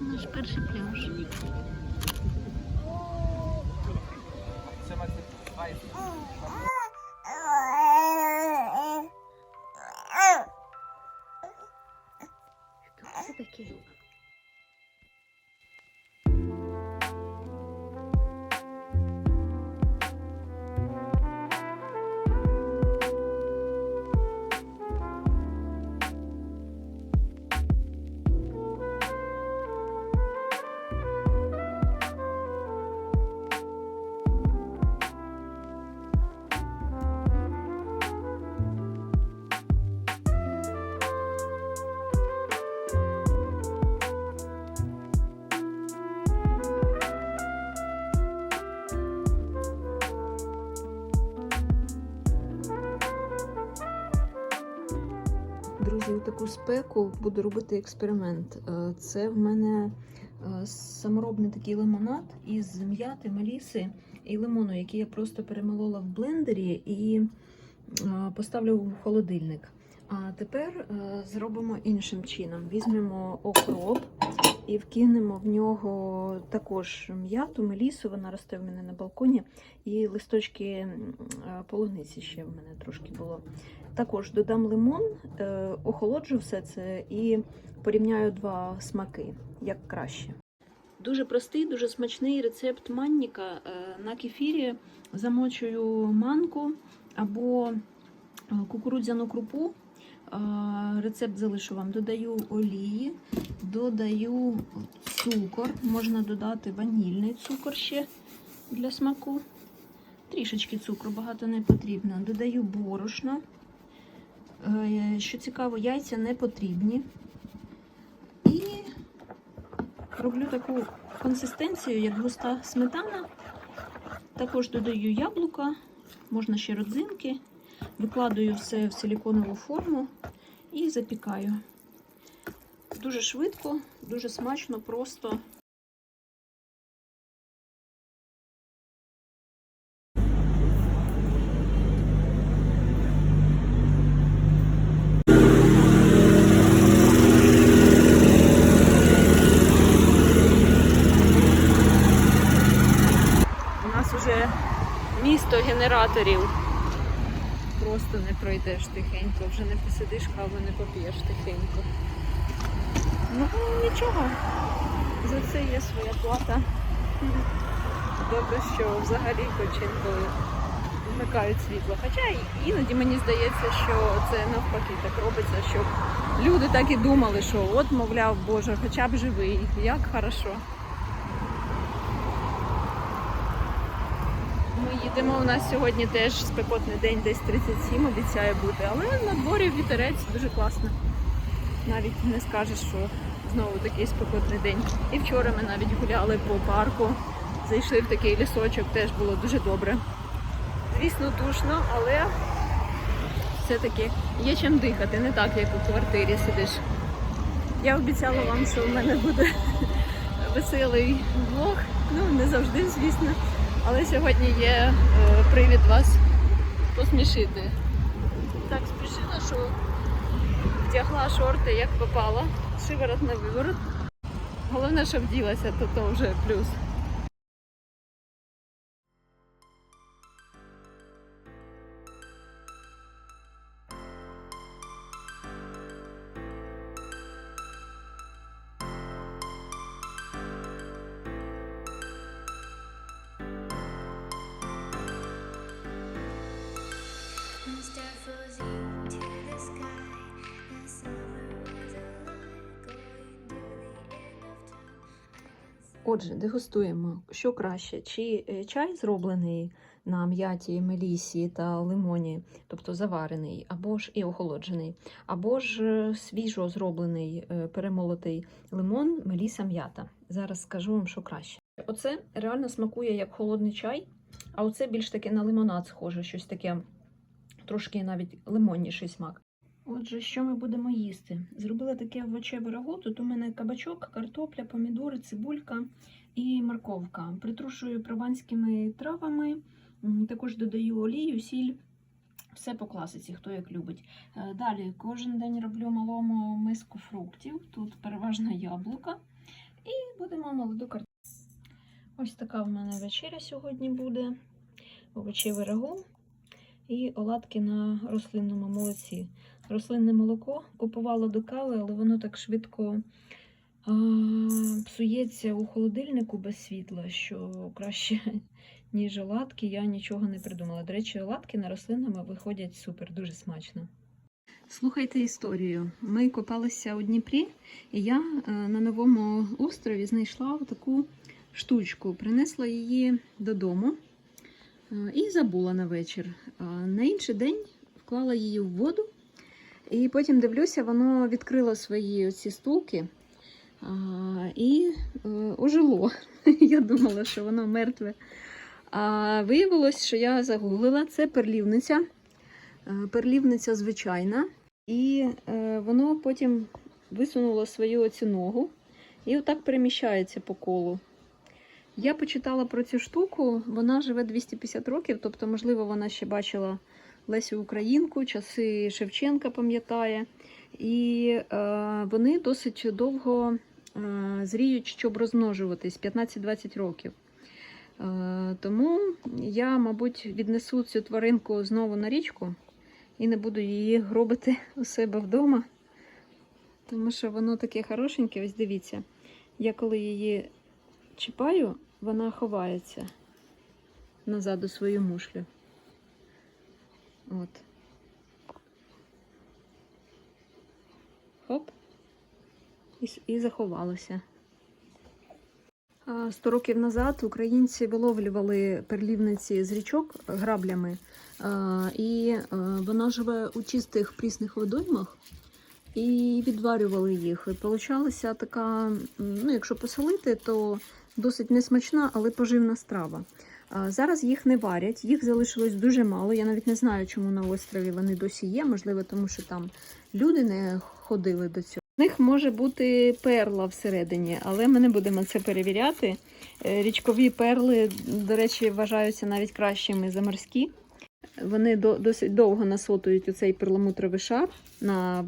Наш перший пляж. Хто таку спеку буду робити експеримент. Е, Це в мене е, саморобний такий лимонад із м'яти, меліси і лимону, який я просто перемолола в блендері і е, поставлю в холодильник. А тепер зробимо іншим чином. Візьмемо окроп і вкинемо в нього також м'яту, мелісу, вона росте в мене на балконі, і листочки е, полуниці ще в мене трошки було. Також додам лимон, е, охолоджу все це і порівняю два смаки, як краще. Дуже простий, дуже смачний рецепт манніка. Е, На кефірі замочую манку або кукурудзяну крупу. Рецепт залишу вам. Додаю олії, додаю цукор. Можна додати ванільний цукор ще для смаку. Трішечки цукру багато не потрібно. Додаю борошно. Е, Що цікаво, яйця не потрібні. І роблю таку консистенцію, як густа сметана. Також додаю яблука, можна ще родзинки. Викладаю все в силіконову форму і запікаю. Дуже швидко, дуже смачно, просто. У нас вже місто генераторів. Просто не пройдеш тихенько, вже не посидиш, каву не поп'єш тихенько. Ну нічого, за це є своя плата. Добре, що взагалі хоч інколи вмикають світло. Хоча іноді мені здається, що це навпаки так робиться, щоб люди так і думали, що от, мовляв, Боже, хоча б живий, як хорошо. Ми їдемо. У нас сьогодні теж спекотний день, десь 37 обіцяє бути, але на дворі вітерець дуже класно. Навіть не скажеш, що знову такий спекотний день. І вчора ми навіть гуляли по парку, зайшли в такий лісочок, теж було дуже добре. Звісно, душно, але все-таки є чим дихати, не так, як у квартирі сидиш. Я обіцяла вам, що в мене буде веселий влог. Ну, не завжди, звісно. Але сьогодні є е, привід вас посмішити. Так спішила, що вдягла шорти як попала, шиворот на виворот. Головне, що вділася, то то вже плюс. Отже, дегустуємо, що краще, чи е, чай зроблений на м'яті, мелісі та лимоні, тобто заварений, або ж і охолоджений, або ж е, свіжо зроблений е, перемолотий лимон, меліса, м'ята. Зараз скажу вам, що краще. Оце реально смакує як холодний чай, а оце більш таке на лимонад схоже, щось таке трошки навіть лимонніший смак. Отже, що ми будемо їсти? Зробила таке овочеве рагу. Тут у мене кабачок, картопля, помідори, цибулька і морковка. Притрушую прованськими травами, також додаю олію, сіль. все по класиці, хто як любить. Е, Далі кожен день роблю малому миску фруктів. Тут переважно яблука. І будемо молоду картоплю. Ось така в мене вечеря сьогодні буде. Овочеве рагу і оладки на рослинному молоці. Рослинне молоко купувала до кави, але воно так швидко а, псується у холодильнику без світла, що краще, ніж оладки, я нічого не придумала. До речі, оладки на рослинному виходять супер, дуже смачно. Слухайте історію. Ми копалися у Дніпрі, і я е, на новому острові знайшла таку штучку, принесла її додому е, і забула на вечір. На інший день вклала її в воду, і потім дивлюся, воно відкрило свої оці стулки а, і е, ожило. Я думала, що воно мертве. А виявилось, що я загуглила, це перлівниця. Е, Перлівниця звичайна. І е, воно потім висунуло свою оцю ногу і отак переміщається по колу. Я почитала про цю штуку, вона живе 250 років, тобто, можливо, вона ще бачила Лесю Українку, часи Шевченка пам'ятає. І е, вони досить довго е, зріють, щоб розмножуватись 15-20 років. Е, тому я, мабуть, віднесу цю тваринку знову на річку і не буду її гробити у себе вдома. Тому що воно таке хорошеньке, ось дивіться. Я коли її чіпаю, вона ховається назад у свою мушлю. От. Хоп. І, і заховалася. А, Сто років назад українці виловлювали перлівниці з річок граблями, і вона живе у чистих прісних водоймах. І відварювали їх. І получалася така, ну, якщо посолити, то досить несмачна, але поживна страва. Зараз їх не варять, їх залишилось дуже мало. Я навіть не знаю, чому на острові вони досі є. Можливо, тому що там люди не ходили до цього. В них може бути перла всередині, але ми не будемо це перевіряти. Е, Річкові перли, до речі, вважаються навіть кращими за морські. Вони досить довго насотують цей перламутровий шар на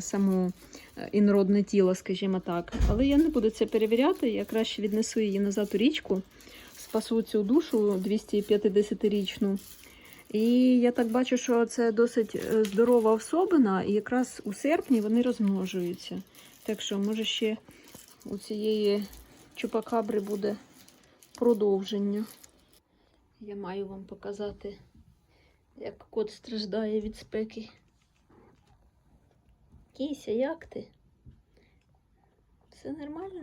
саму е, інородне тіло, скажімо так. Але я не буду це перевіряти. Я краще віднесу її назад у річку, спасу цю душу 250-річну. І я так бачу, що це досить е, здорова особина, і якраз у серпні вони розмножуються. Так що, може, ще у цієї чупакабри буде продовження. Я маю вам показати, як кот страждає від спеки. Кіся, як ти? Все нормально?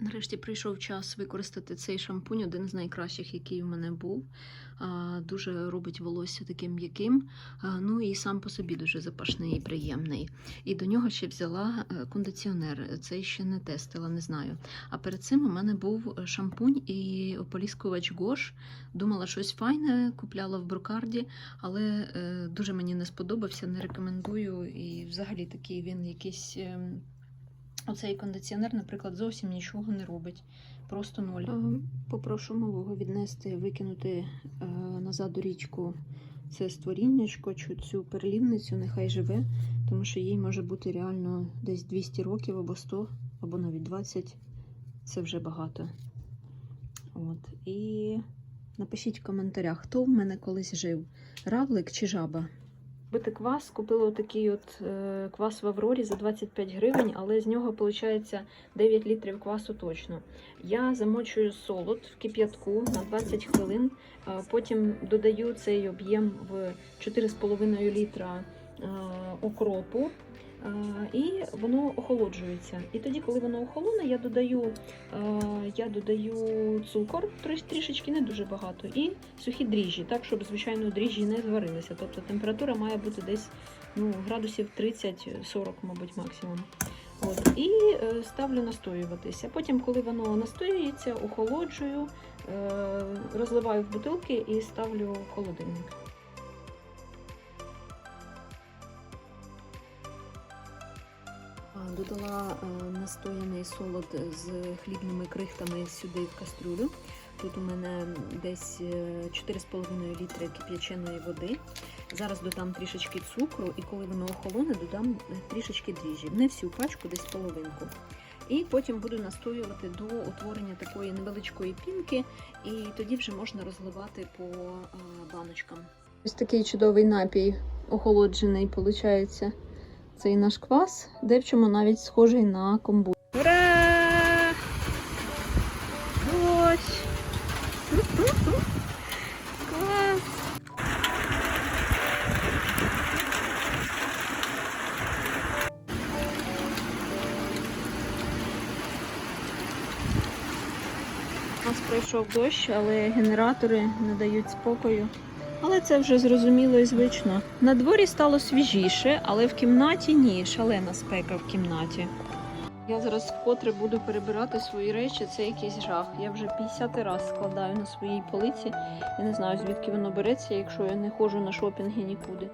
Нарешті прийшов час використати цей шампунь, один з найкращих, який в мене був. Дуже робить волосся таким м'яким. Ну і сам по собі дуже запашний і приємний. І до нього ще взяла е, кондиціонер. Цей ще не тестила, не знаю. А перед цим у мене був шампунь і ополіскувач Гош. Думала, щось файне, купляла в брокарді, але е, дуже мені не сподобався, не рекомендую. І взагалі такий він якийсь. Оцей кондиціонер, наприклад, зовсім нічого не робить. Просто ноль. Попрошу малого віднести, викинути е, назад у річку це створіннячко, чи цю перлівницю, нехай живе, тому що їй може бути реально десь 200 років або 100, або навіть 20. Це вже багато. От. І напишіть в коментарях, хто в мене колись жив: равлик чи жаба. Бити квас, купила такий от е, квас в Аврорі за 25 гривень, але з нього виходить 9 літрів квасу точно. Я замочую солод в кип'ятку на 20 хвилин, потім додаю цей об'єм в 4,5 літра е, окропу. Е, І воно охолоджується. І тоді, коли воно охолоне, я додаю, е, я додаю цукор трішечки, не дуже багато, і сухі дріжджі, так, щоб, звичайно, дріжджі не зварилися. Тобто температура має бути десь ну, градусів 30-40, мабуть, максимум. От, і е, ставлю настоюватися. Потім, коли воно настоюється, охолоджую, розливаю в бутилки і ставлю в холодильник. Додала е, настояний солод з хлібними крихтами сюди в кастрюлю. Тут у мене десь е, 4,5 літри кип'яченої води. Зараз додам трішечки цукру, і коли воно охолоне, додам е, трішечки дріжджів. Не всю пачку, десь половинку. І потім буду настоювати до утворення такої невеличкої пінки, і тоді вже можна розливати по е, баночкам. Ось такий чудовий напій охолоджений, виходить. Цей наш квас, де навіть схожий на комбу. Ура! Ось! Клас! У нас пройшов дощ, але генератори не дають спокою. Але це вже зрозуміло і звично. На дворі стало свіжіше, але в кімнаті ні, шалена спека в кімнаті. Я зараз вкотре буду перебирати свої речі, це якийсь жах. Я вже 50 раз складаю на своїй полиці. Я не знаю, звідки воно береться, якщо я не ходжу на шопінги нікуди.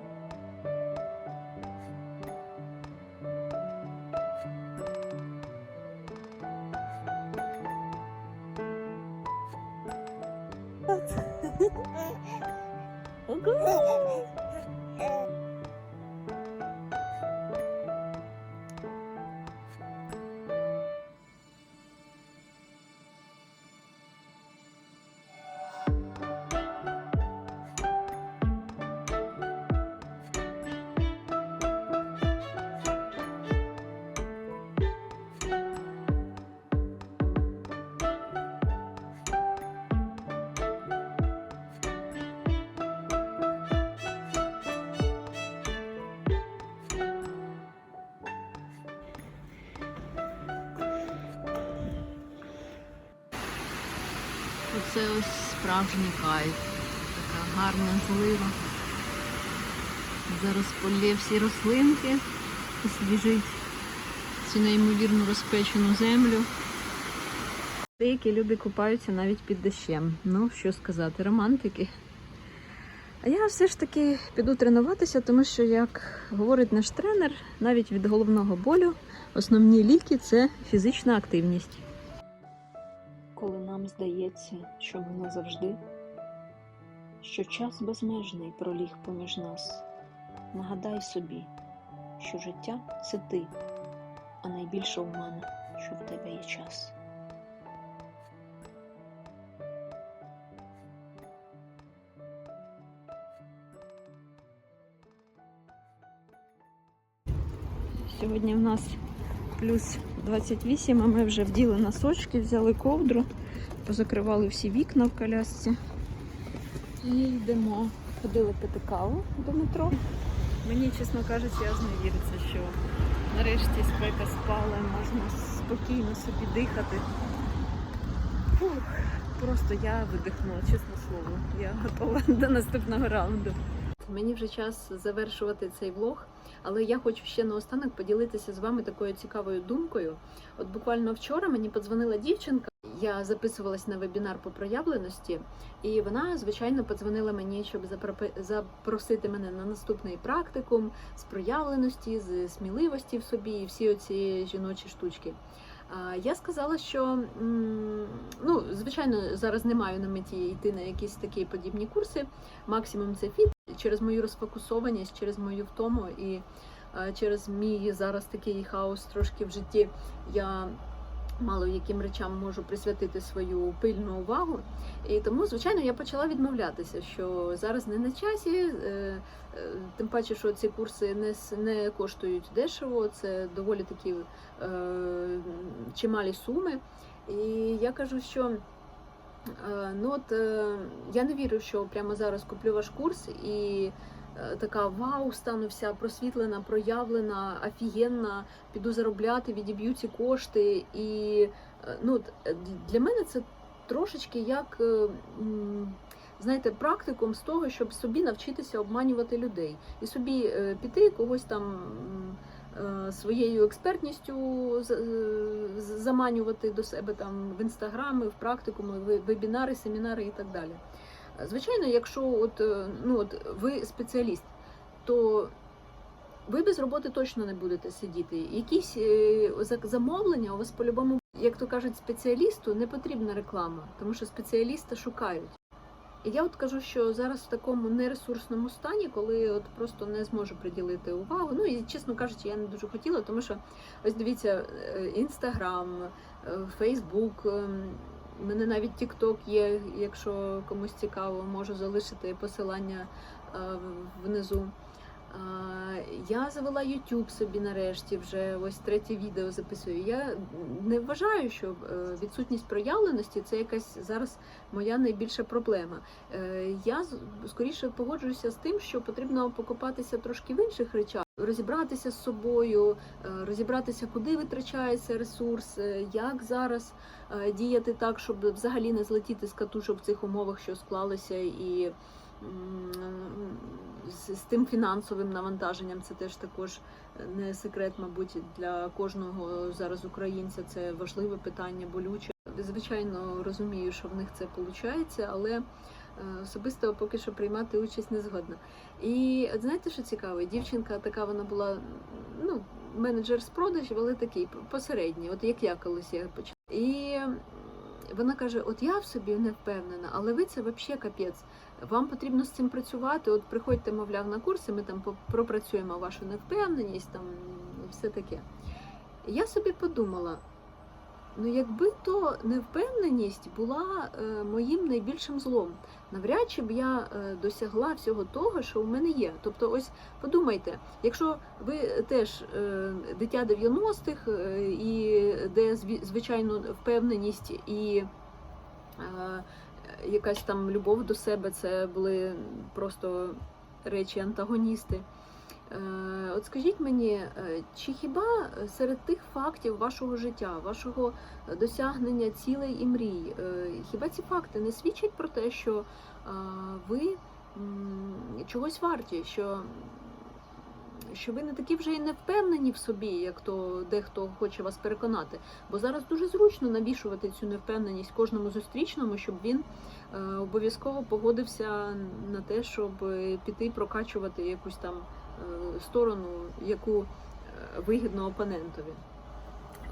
Оце ось справжній кайф. Така гарна злива. Зараз полє всі рослинки, освіжить цю неймовірно розпечену землю. Деякі люди купаються навіть під дощем. Ну, що сказати, романтики. А я все ж таки піду тренуватися, тому що, як говорить наш тренер, навіть від головного болю основні ліки це фізична активність. Коли нам здається, що ми назавжди, що час безмежний проліг поміж нас, нагадай собі, що життя це ти, а найбільше у мене, що в тебе є час. Сьогодні в нас плюс 28, а ми вже вділи носочки, взяли ковдру, позакривали всі вікна в колясці. І йдемо. Ходили пити каву до метро. Мені, чесно кажучи, аж не віриться, що нарешті спека спала, можна спокійно собі дихати. Фух, просто я видихнула, чесне слово. Я готова до наступного раунду. Мені вже час завершувати цей влог, але я хочу ще наостанок поділитися з вами такою цікавою думкою. От буквально вчора мені подзвонила дівчинка. Я записувалась на вебінар по проявленості, і вона, звичайно, подзвонила мені, щоб запросити мене на наступний практикум з проявленості, з сміливості в собі і всі оці жіночі штучки. Я сказала, що ну, звичайно, зараз не маю на меті йти на якісь такі подібні курси. Максимум це фіт через мою розфокусованість, через мою втому і через мій зараз такий хаос трошки в житті. Я мало яким речам можу присвятити свою пильну увагу. І тому, звичайно, я почала відмовлятися, що зараз не на часі, е, е, тим паче, що ці курси не, не коштують дешево, це доволі такі е, чималі суми. І я кажу, що ну от, я не вірю, що прямо зараз куплю ваш курс і така вау, стану вся просвітлена, проявлена, офігенна, піду заробляти, відіб'ю ці кошти. І е, ну, е, для мене це трошечки як. е, Знаєте, практикум з того, щоб собі навчитися обманювати людей і собі е, піти когось там е, своєю експертністю е, заманювати до себе там в інстаграми, в практикуми, вебінари, семінари і так далі. Е, Звичайно, якщо от, е, ну, от ви спеціаліст, то ви без роботи точно не будете сидіти. Якісь е, замовлення у вас по-любому. як то кажуть, спеціалісту не потрібна реклама, тому що спеціаліста шукають. І я от кажу, що зараз в такому нересурсному стані, коли от просто не зможу приділити увагу. Ну і чесно кажучи, я не дуже хотіла, тому що ось дивіться, інстаграм, Фейсбук. У мене навіть Тікток є, якщо комусь цікаво, можу залишити посилання е, внизу. Е, Я завела YouTube собі нарешті, вже ось третє відео записую. Я не вважаю, що е, відсутність проявленості це якась зараз моя найбільша проблема. Я скоріше погоджуюся з тим, що потрібно покопатися трошки в інших речах, розібратися з собою, е, розібратися, куди витрачається ресурс, е, як зараз е, діяти так, щоб взагалі не злетіти з катушок в цих умовах, що склалися, і з, тим фінансовим навантаженням це теж також не секрет, мабуть, для кожного зараз українця. Це важливе питання, болюче. Звичайно, розумію, що в них це виходить, але особисто поки що приймати участь не згодна. І от знаєте, що цікаво? Дівчинка така вона була ну, менеджер з продажів, але такий посередній, от як я колись я почала. І вона каже: От я в собі не впевнена, але ви це взагалі капець. Вам потрібно з цим працювати. От приходьте, мовляв, на курси, ми там пропрацюємо вашу невпевненість, там все таке. Я собі подумала: ну якби то невпевненість була е, моїм найбільшим злом, навряд чи б я е, досягла всього того, що у мене є. Тобто, ось подумайте, якщо ви теж е, дитя 90-х, е, і де звичайно впевненість і якась там любов до себе, це були просто речі антагоністи. Е, От скажіть мені, е, чи хіба серед тих фактів вашого життя, вашого досягнення цілей і мрій, е, хіба ці факти не свідчать про те, що ви чогось варті, що, що ви не такі вже і не впевнені в собі, як то дехто хоче вас переконати? Бо зараз дуже зручно навішувати цю невпевненість кожному зустрічному, щоб він обов'язково погодився на те, щоб піти прокачувати якусь там сторону, яку е, вигідно опонентові.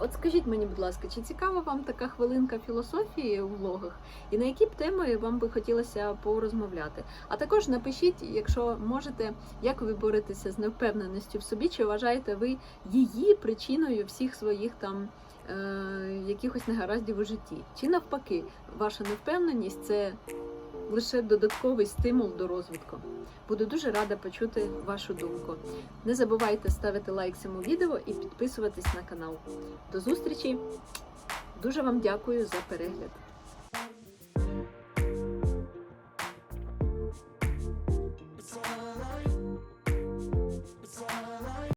От скажіть мені, будь ласка, чи цікава вам така хвилинка філософії у влогах, і на які б теми вам би хотілося порозмовляти? А також напишіть, якщо можете, як ви боретеся з невпевненістю в собі, чи вважаєте ви її причиною всіх своїх там е, якихось негараздів у житті? Чи навпаки, ваша невпевненість це лише додатковий стимул до розвитку? Буду дуже рада почути вашу думку. Не забувайте ставити лайк цьому відео і підписуватись на канал. До зустрічі! Дуже вам дякую за перегляд.